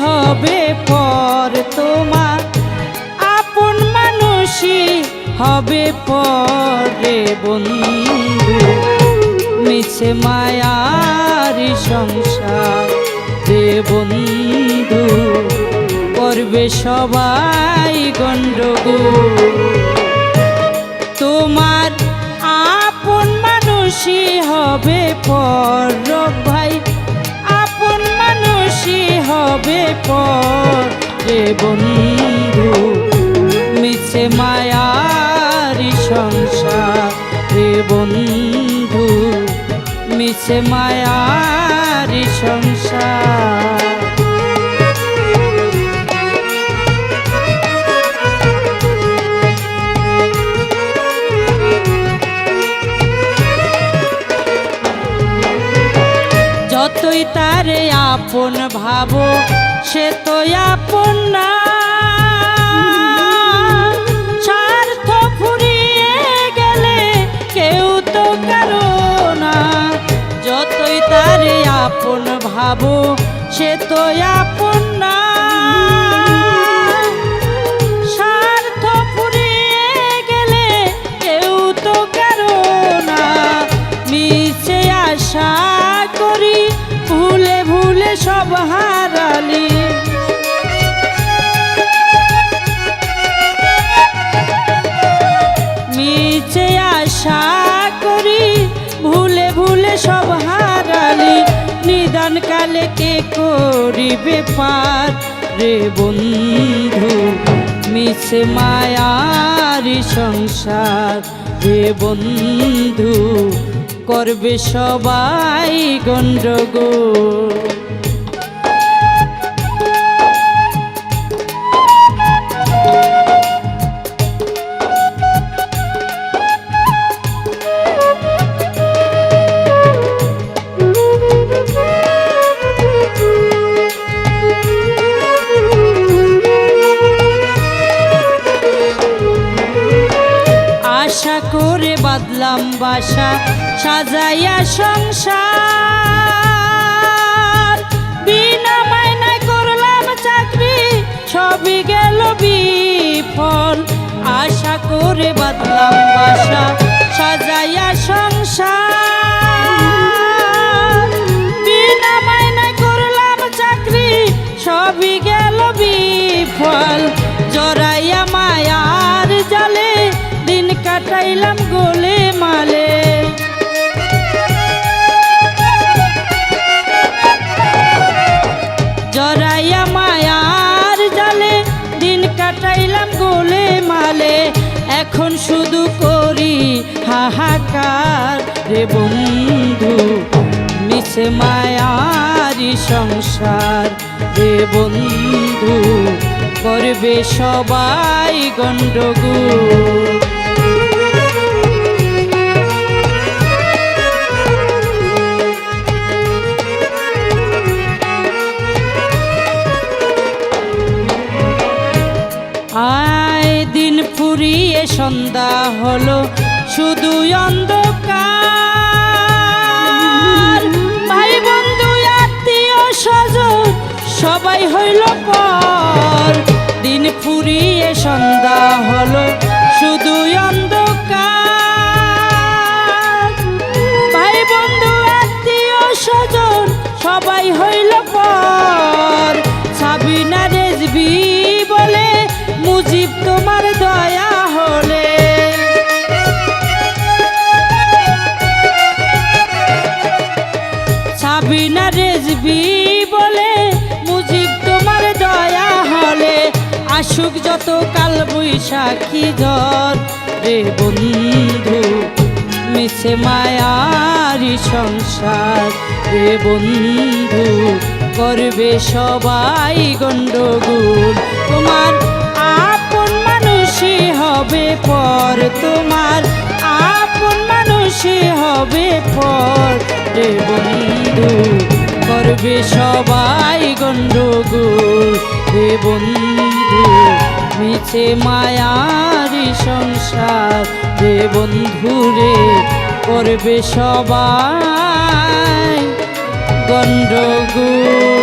হবে পর তোমার। আপন মানুষই হবে পরে বন্ধু। মিছে মায়ারি সংসার রে বন্ধু। করবে সবাই গণ্ডগোল তোমার আপন মানুষই হবে পর ভাই। আপন মানুষই হবে পর রে বন্ধু মিছে মায়ারি সংসার রে বন্ধু মিছে মায়ারি সংসার। যতই তারে আপন ভাবো, সে তো আপন না। গেলে কেউ তো না। যতই তারে আপন ভাবো, সে তো আপন সব হারালি মিছে আশা করি ভুলে ভুলে সব হারালি নিদান কালে কে করিবে পার রে বন্ধু? মিছে মায়ারি সংসার রে বন্ধু? করবে সবাই গণ্ডগোল। করে বাদলাম বাসা, সাজাইয়া সংসার। বিনা মায়নায় করলাম চাকরি, সবই গেল বিফল। আশা করে বাঁধলাম বাসা। কাটাইলাম গোলে মালে। জরাইয়া মায়ার জালে দিন কাটাইলাম গোলে মালে। এখন শুধু করি হাহাকার রে বন্ধু মিছে মায়ারি সংসার রে বন্ধু, করবে সবাই গণ্ডগোল। ফুরিয়ে সন্ধ্যা হলো শুধু অন্ধকার। ভাই বন্ধু আত্মীয়, স্বজন, সবাই হইল পর। দিন ফুরিয়ে সন্ধ্যা সাবিনা রেজবি বলে, মুজিব তোমার দয়া হলে। আসুক যত কাল বৈশাখী জ্বর রে বন্ধু মিছে মায়ারি সংসার। রে বন্ধু করবে সবাই গণ্ডগোল। তোমার আপন মানুষই হবে পর, তোমার আপন মানুষই হবে পর, রে বন্ধু করবে সবাই গণ্ডগোল হে বন্ধু মিছে মায়ারি সংসার রে বন্ধু করবে সবাই গণ্ডগোল